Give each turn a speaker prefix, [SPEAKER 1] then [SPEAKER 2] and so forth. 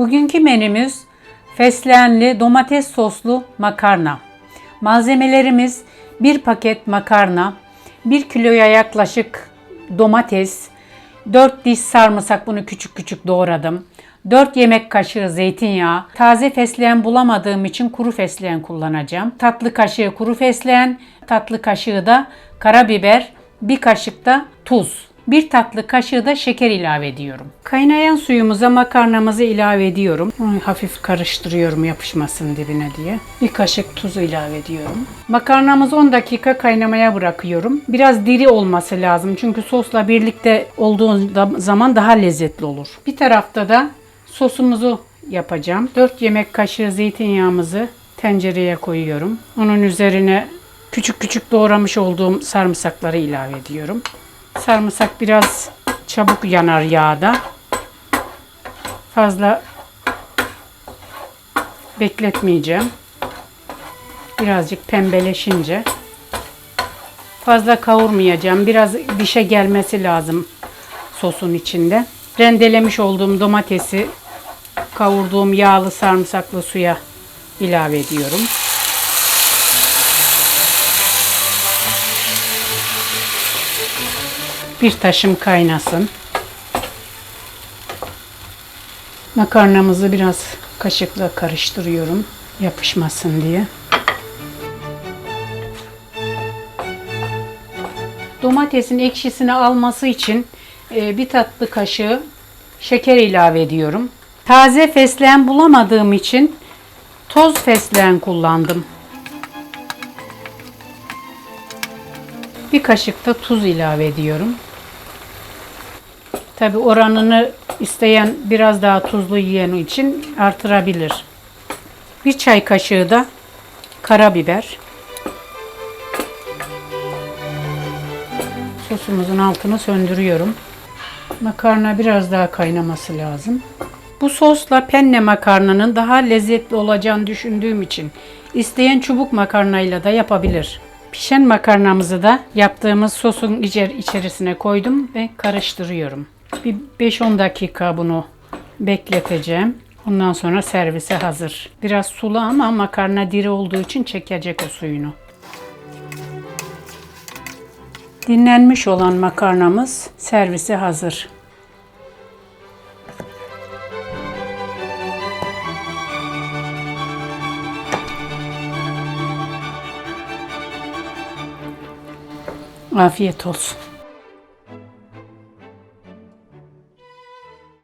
[SPEAKER 1] Bugünkü menümüz fesleğenli domates soslu makarna. Malzemelerimiz 1 paket makarna, 1 kiloya yaklaşık domates, 4 diş sarımsak bunu küçük küçük doğradım. 4 yemek kaşığı zeytinyağı, taze fesleğen bulamadığım için kuru fesleğen kullanacağım. Tatlı kaşığı kuru fesleğen, tatlı kaşığı da karabiber, bir kaşık da tuz. Bir tatlı kaşığı da şeker ilave ediyorum. Kaynayan suyumuza makarnamızı ilave ediyorum. Hafif karıştırıyorum yapışmasın dibine diye. Bir kaşık tuzu ilave ediyorum. Makarnamızı 10 dakika kaynamaya bırakıyorum. Biraz diri olması lazım çünkü sosla birlikte olduğu zaman daha lezzetli olur. Bir tarafta da sosumuzu yapacağım. 4 yemek kaşığı zeytinyağımızı tencereye koyuyorum. Onun üzerine küçük küçük doğramış olduğum sarımsakları ilave ediyorum. Sarımsak biraz çabuk yanar yağda. Fazla bekletmeyeceğim. Birazcık pembeleşince fazla kavurmayacağım. Biraz dişe gelmesi lazım sosun içinde. Rendelemiş olduğum domatesi kavurduğum yağlı sarımsaklı suya ilave ediyorum. Bir taşım kaynasın. Makarnamızı biraz kaşıkla karıştırıyorum yapışmasın diye. Domatesin ekşisini alması için e, bir tatlı kaşığı şeker ilave ediyorum. Taze fesleğen bulamadığım için toz fesleğen kullandım. Bir kaşık da tuz ilave ediyorum. Tabi oranını isteyen biraz daha tuzlu yiyen için artırabilir. Bir çay kaşığı da karabiber. Sosumuzun altını söndürüyorum. Makarna biraz daha kaynaması lazım. Bu sosla penne makarnanın daha lezzetli olacağını düşündüğüm için isteyen çubuk makarnayla da yapabilir. Pişen makarnamızı da yaptığımız sosun içer- içerisine koydum ve karıştırıyorum. Bir 5-10 dakika bunu bekleteceğim. Ondan sonra servise hazır. Biraz sulu ama makarna diri olduğu için çekecek o suyunu. Dinlenmiş olan makarnamız servise hazır. Afiyet olsun.